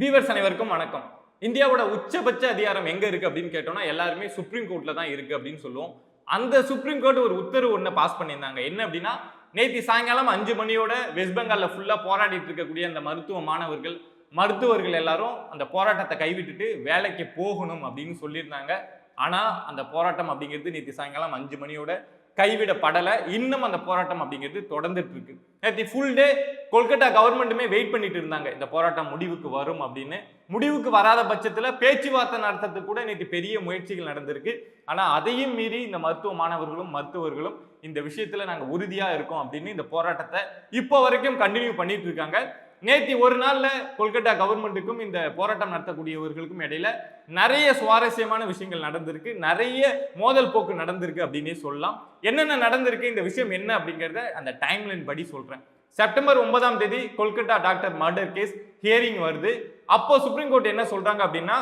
Viewers அனைவருக்கும் வணக்கம். இந்தியாவோட உச்சபட்ச அதிகாரம் எங்க இருக்கு அப்படின்னு கேட்டோம்னா எல்லாருமே சுப்ரீம் கோர்ட்ல தான் இருக்கு அப்படின்னு சொல்லுவோம். அந்த சுப்ரீம் கோர்ட் ஒரு உத்தரவு ஒன்று பாஸ் பண்ணியிருந்தாங்க. என்ன அப்படின்னா நேற்று சாயங்காலம் அஞ்சு மணியோட வெஸ்ட் பெங்காலில் ஃபுல்லாக போராடிட்டு இருக்கக்கூடிய அந்த மருத்துவ மாணவர்கள் மருத்துவர்கள் எல்லாரும் அந்த போராட்டத்தை கைவிட்டுட்டு வேலைக்கு போகணும் அப்படின்னு சொல்லியிருந்தாங்க. ஆனால் அந்த போராட்டம் அப்படிங்கிறது நேற்று சாயங்காலம் அஞ்சு மணியோட கைவிடப்படலை. இன்னும் அந்த போராட்டம் அப்படிங்கிறது தொடர்ந்துட்டு இருக்கு நேற்று ஃபுல் டே கொல்கட்டா கவர்மெண்ட்டுமே வெயிட் பண்ணிட்டு இருந்தாங்க. இந்த போராட்டம் முடிவுக்கு வரும் அப்படின்னு. முடிவுக்கு வராத பட்சத்தில் பேச்சுவார்த்தை நடத்துறதுக்கு கூட நேற்று பெரிய முயற்சிகள் நடந்திருக்கு. ஆனால் அதையும் மீறி இந்த மருத்துவ மாணவர்களும் மருத்துவர்களும் இந்த விஷயத்தில் நாங்கள் உறுதியாக இருக்கோம் அப்படின்னு இந்த போராட்டத்தை இப்போ வரைக்கும் கண்டினியூ பண்ணிட்டு இருக்காங்க. நேத்தி ஒரு நாள்ல கொல்கட்டா கவர்மெண்ட்டுக்கும் இந்த போராட்டம் நடத்தக்கூடியவர்களுக்கும் இடையில நிறைய சுவாரஸ்யமான விஷயங்கள் நடந்திருக்கு. நிறைய மோதல் போக்கு நடந்திருக்கு அப்படின்னே சொல்லலாம். என்னென்ன நடந்திருக்கு இந்த விஷயம் என்ன அப்படிங்கிறத அந்த டைம்லைன் படி சொல்றேன். செப்டம்பர் ஒன்பதாம் தேதி Kolkata doctor murder case hearing வருது. அப்போ சுப்ரீம் கோர்ட் என்ன சொல்றாங்க அப்படின்னா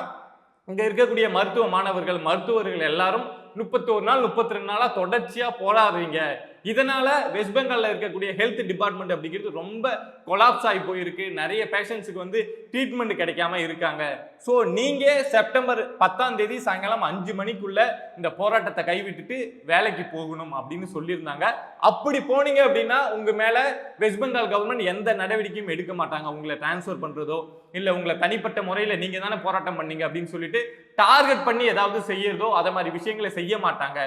இங்க இருக்கக்கூடிய மருத்துவ மாணவர்கள் மருத்துவர்கள் எல்லாரும் முப்பத்தோரு நாள் முப்பத்தி ரெண்டு நாளாக தொடர்ச்சியாக போராடுறீங்க. இதனால வெஸ்ட் பெங்காலில் இருக்கக்கூடிய ஹெல்த் டிபார்ட்மெண்ட் அப்படிங்கிறது ரொம்ப கொலாப்ஸ் ஆகி போயிருக்கு. நிறைய பேஷண்ட்ஸுக்கு வந்து ட்ரீட்மெண்ட் கிடைக்காம இருக்காங்க. ஸோ நீங்கள் செப்டம்பர் பத்தாம் தேதி சாயங்காலம் அஞ்சு மணிக்குள்ள இந்த போராட்டத்தை கைவிட்டுட்டு வேலைக்கு போகணும் அப்படின்னு சொல்லியிருந்தாங்க. அப்படி போனீங்க அப்படின்னா உங்கள் மேலே வெஸ்ட் பெங்கால் கவர்மெண்ட் எந்த நடவடிக்கையும் எடுக்க மாட்டாங்க. உங்களை டிரான்ஸ்ஃபர் பண்ணுறதோ இல்லை உங்களை தனிப்பட்ட முறையில் நீங்கள் தானே போராட்டம் பண்ணீங்க அப்படின்னு சொல்லிட்டு டார்கெட் பண்ணி ஏதாவது செய்யறதோ அதை மாதிரி விஷயங்களை செய்ய மாட்டாங்க.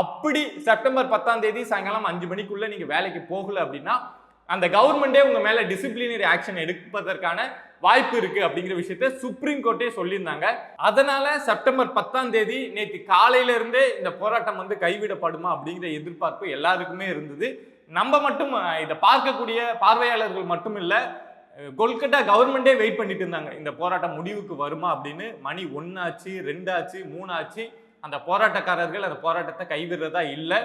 அப்படி செப்டம்பர் பத்தாம் தேதி சாயங்காலம் அஞ்சு மணிக்குள்ள நீங்க வேலைக்கு போகல அப்படின்னா அந்த கவர்மெண்டே உங்க மேல டிசிப்ளினரி ஆக்ஷன் எடுப்பதற்கான வாய்ப்பு இருக்கு அப்படிங்கிற விஷயத்த சுப்ரீம் கோர்ட்டே சொல்லியிருந்தாங்க. அதனால செப்டம்பர் பத்தாம் தேதி நேற்று காலையில இருந்தே இந்த போராட்டம் வந்து கைவிடப்படுமா அப்படிங்கிற எதிர்பார்ப்பு எல்லாருக்குமே இருந்தது. நம்ம மட்டும் இதை பார்க்கக்கூடிய பார்வையாளர்கள் மட்டும் இல்ல கொல்கட்டா கவர்மெண்டே வெயிட் பண்ணிட்டு இருந்தாங்க. இந்த போராட்டம் முடிவுக்கு வருமா அப்படின்னு. மணி ஒன்னாச்சு ரெண்டாச்சு மூணாச்சு அந்த போராட்டக்காரர்கள் அந்த போராட்டத்தை கைவிடுறதா இல்லை.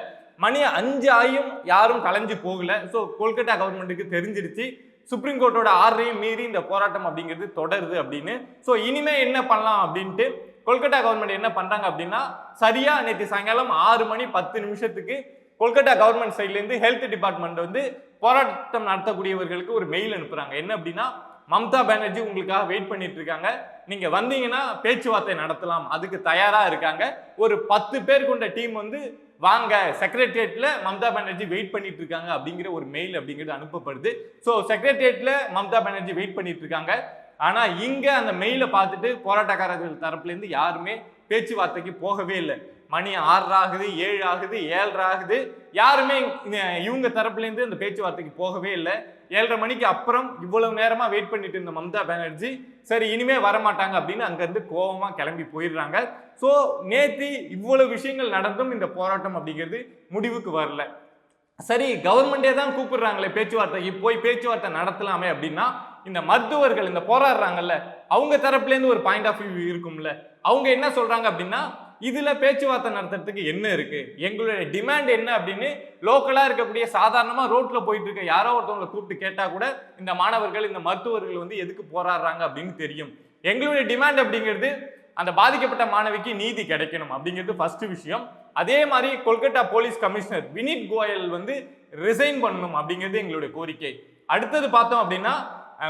மணி அஞ்சு ஆயும் யாரும் கலைஞ்சு போகல. ஸோ கொல்கட்டா கவர்மெண்ட்டுக்கு தெரிஞ்சிருச்சு. சுப்ரீம் கோர்ட்டோட ஆர்டரையும் மீறி இந்த போராட்டம் அப்படிங்கிறது தொடருது அப்படின்னு. ஸோ இனிமே என்ன பண்ணலாம் அப்படின்ட்டு கொல்கட்டா கவர்மெண்ட் என்ன பண்றாங்க அப்படின்னா சரியா நேற்று சாயங்காலம் ஆறு மணி பத்து நிமிஷத்துக்கு கொல்கட்டா கவர்மெண்ட் சைட்லேருந்து ஹெல்த் டிபார்ட்மெண்ட் வந்து போராட்டம் நடத்தக்கூடியவர்களுக்கு ஒரு மெயில் அனுப்புறாங்க. என்ன அப்படின்னா மம்தா பானர்ஜி உங்களுக்காக வெயிட் பண்ணிட்டு இருக்காங்க நீங்க வந்தீங்கன்னா பேச்சுவார்த்தை நடத்தலாம். அதுக்கு தயாரா இருக்காங்க. ஒரு பத்து பேர் கொண்ட டீம் வந்து வாங்க செக்ரட்டரியேட்ல மம்தா பானர்ஜி வெயிட் பண்ணிட்டு இருக்காங்க அப்படிங்கிற ஒரு மெயில் அப்படிங்கிறது அனுப்பப்படுது. ஸோ செக்ரட்டரியேட்ல மம்தா பானர்ஜி வெயிட் பண்ணிட்டு இருக்காங்க ஆனா இங்க அந்த மெயிலை பார்த்துட்டு போராட்டக்காரர்கள் தரப்புலேருந்து யாருமே பேச்சுவார்த்தைக்கு போகவே இல்லை. மணி ஆறு ஆகுது ஏழு ஆகுது ஏழரை ஆகுது யாருமே இவங்க தரப்புலேருந்து அந்த பேச்சுவார்த்தைக்கு போகவே இல்லை. ஏழரை மணிக்கு அப்புறம் இவ்வளவு நேரமா வெயிட் பண்ணிட்டு இருந்த மம்தா பானர்ஜி சரி இனிமே வரமாட்டாங்க அப்படின்னு அங்கேருந்து கோவமா கிளம்பி போயிடுறாங்க. ஸோ நேற்று இவ்வளவு விஷயங்கள் நடந்தும் இந்த போராட்டம் அப்படிங்கிறது முடிவுக்கு வரல. சரி கவர்மெண்டே தான் கூப்பிடுறாங்களே பேச்சுவார்த்தை. போய் பேச்சுவார்த்தை நடத்தலாமே அப்படின்னா இந்த மருத்துவர்கள் இந்த போராடுறாங்கல்ல அவங்க தரப்புல இருந்து ஒரு பாயிண்ட் ஆஃப் வியூ இருக்கும்ல. அவங்க என்ன சொல்றாங்க அப்படின்னா இதில் பேச்சுவார்த்தை நடத்துறதுக்கு என்ன இருக்குது எங்களுடைய டிமாண்ட் என்ன அப்படின்னு லோக்கலாக இருக்கக்கூடிய சாதாரணமாக ரோட்டில் போயிட்டு இருக்க யாரோ ஒருத்தவங்களை கூப்பிட்டு கேட்டால் கூட இந்த மாணவர்கள் இந்த மருத்துவர்கள் வந்து எதுக்கு போராடுறாங்க அப்படின்னு தெரியும். எங்களுடைய டிமாண்ட் அப்படிங்கிறது அந்த பாதிக்கப்பட்ட மாணவிக்கு நீதி கிடைக்கணும் அப்படிங்கிறது ஃபர்ஸ்ட் விஷயம். அதே மாதிரி கொல்கத்தா போலீஸ் கமிஷனர் வினித் கோயல் வந்து ரிசைன் பண்ணணும் அப்படிங்கிறது எங்களுடைய கோரிக்கை. அடுத்தது பார்த்தோம் அப்படின்னா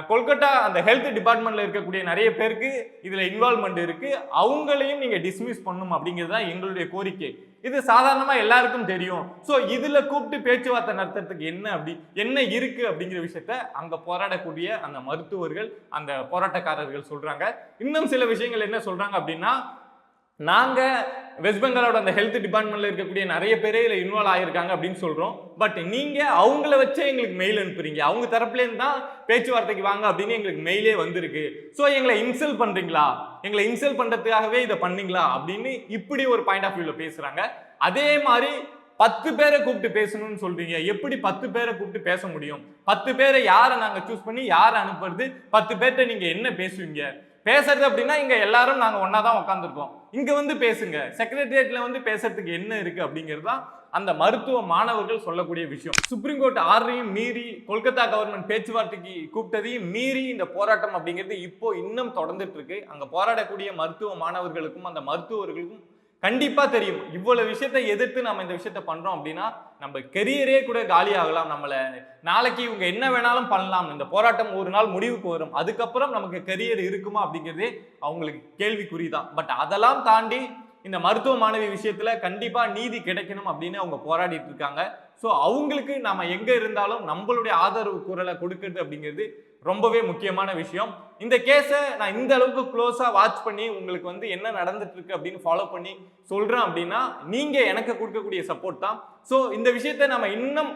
கொல்கட்டா அந்த ஹெல்த் டிபார்ட்மெண்ட்ல இருக்கக்கூடிய நிறைய பேருக்கு இதுல இன்வால்மெண்ட் இருக்கு. அவங்களையும் நீங்க டிஸ்மிஸ் பண்ணணும் அப்படிங்கிறது தான் எங்களுடைய கோரிக்கை. இது சாதாரணமா எல்லாருக்கும் தெரியும். ஸோ இதுல கூப்பிட்டு பேச்சுவார்த்தை நடத்துறதுக்கு என்ன அப்படி என்ன இருக்கு அப்படிங்கிற விஷயத்த அங்க போராடக்கூடிய அந்த மருத்துவர்கள் அந்த போராட்டக்காரர்கள் சொல்றாங்க. இன்னும் சில விஷயங்கள் என்ன சொல்றாங்க அப்படின்னா நாங்கள் வெஸ்ட் பெங்காலோட அந்த ஹெல்த் டிபார்ட்மெண்ட்டில் இருக்கக்கூடிய நிறைய பேரே இதில் இன்வால்வ் ஆகியிருக்காங்க அப்படின்னு சொல்கிறோம் பட் நீங்கள் அவங்கள வச்சே எங்களுக்கு மெயில் அனுப்புறீங்க. அவங்க தரப்புலேருந்து தான் பேச்சுவார்த்தைக்கு வாங்க அப்படின்னு எங்களுக்கு மெயிலே வந்திருக்கு. ஸோ எங்களை இன்சல்ட் பண்ணுறீங்களா எங்களை இன்சல்ட் பண்ணுறதுக்காகவே இதை பண்ணீங்களா? அப்படின்னு இப்படி ஒரு பாயிண்ட் ஆஃப் வியூவில் பேசுகிறாங்க அதே மாதிரி பத்து பேரை கூப்பிட்டு பேசணும்னு சொல்றீங்க. எப்படி பத்து பேரை கூப்பிட்டு பேச முடியும்? பத்து பேரை யாரை நாங்கள் சூஸ் பண்ணி யாரை அனுப்புறது? பத்து பேர்கிட்ட நீங்கள் என்ன பேசுவீங்க? பேசுறது அப்படின்னா இங்க எல்லாரும் நாங்க ஒன்னா தான் உட்காந்துருக்கோம் இங்க வந்து பேசுங்க. செக்ரட்டரியேட்ல வந்து பேசுறதுக்கு என்ன இருக்கு அப்படிங்கிறது தான் அந்த மருத்துவ மாணவர்கள் சொல்லக்கூடிய விஷயம். சுப்ரீம் கோர்ட் ஆர்டரையும் மீறி கொல்கத்தா கவர்மெண்ட் பேச்சுவார்த்தைக்கு கூப்பிட்டதையும் மீறி இந்த போராட்டம் அப்படிங்கிறது இப்போ இன்னும் தொடர்ந்துட்டு இருக்கு. அங்க போராடக்கூடிய மருத்துவ மாணவர்களுக்கும் அந்த மருத்துவர்களுக்கும் கண்டிப்பா தெரியும். இவ்வளவு விஷயத்தை எதிர்த்து நம்ம இந்த விஷயத்த பண்றோம் அப்படின்னா நம்ம கெரியரே கூட காலி ஆகலாம். நம்மள நாளைக்கு இவங்க என்ன வேணாலும் பண்ணலாம். இந்த போராட்டம் ஒரு நாள் முடிவுக்கு வரும். அதுக்கப்புறம் நமக்கு கெரியர் இருக்குமா அப்படிங்கிறதே அவங்களுக்கு கேள்விக்குறி தான். பட் அதெல்லாம் தாண்டி இந்த மருத்துவ மாணவி விஷயத்துல கண்டிப்பா நீதி கிடைக்கணும் அப்படின்னு அவங்க போராடிட்டு இருக்காங்க. ஸோ அவங்களுக்கு நம்ம எங்க இருந்தாலும் நம்மளுடைய ஆதரவு குரலை கொடுக்கறது அப்படிங்கிறது ரொம்பவே முக்கியமான விஷயம். இந்த கேஸை நான் இந்த அளவுக்கு க்ளோஸாக வாட்ச் பண்ணி உங்களுக்கு வந்து என்ன நடந்துட்டு இருக்கு அப்படின்னு ஃபாலோ பண்ணி சொல்கிறேன் அப்படின்னா நீங்கள் எனக்கு கொடுக்கக்கூடிய சப்போர்ட் தான். ஸோ இந்த விஷயத்தை நம்ம இன்னும்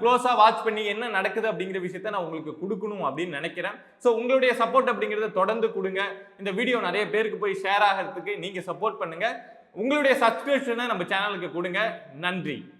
க்ளோஸாக வாட்ச் பண்ணி என்ன நடக்குது அப்படிங்கிற விஷயத்த நான் உங்களுக்கு கொடுக்கணும் அப்படின்னு நினைக்கிறேன். ஸோ உங்களுடைய சப்போர்ட் அப்படிங்கிறத தொடர்ந்து கொடுங்க. இந்த வீடியோ நிறைய பேருக்கு போய் ஷேர் ஆகிறதுக்கு நீங்கள் சப்போர்ட் பண்ணுங்கள் உங்களுடைய சப்ஸ்கிரிப்ஷனை நம்ம சேனலுக்கு கொடுங்க. நன்றி.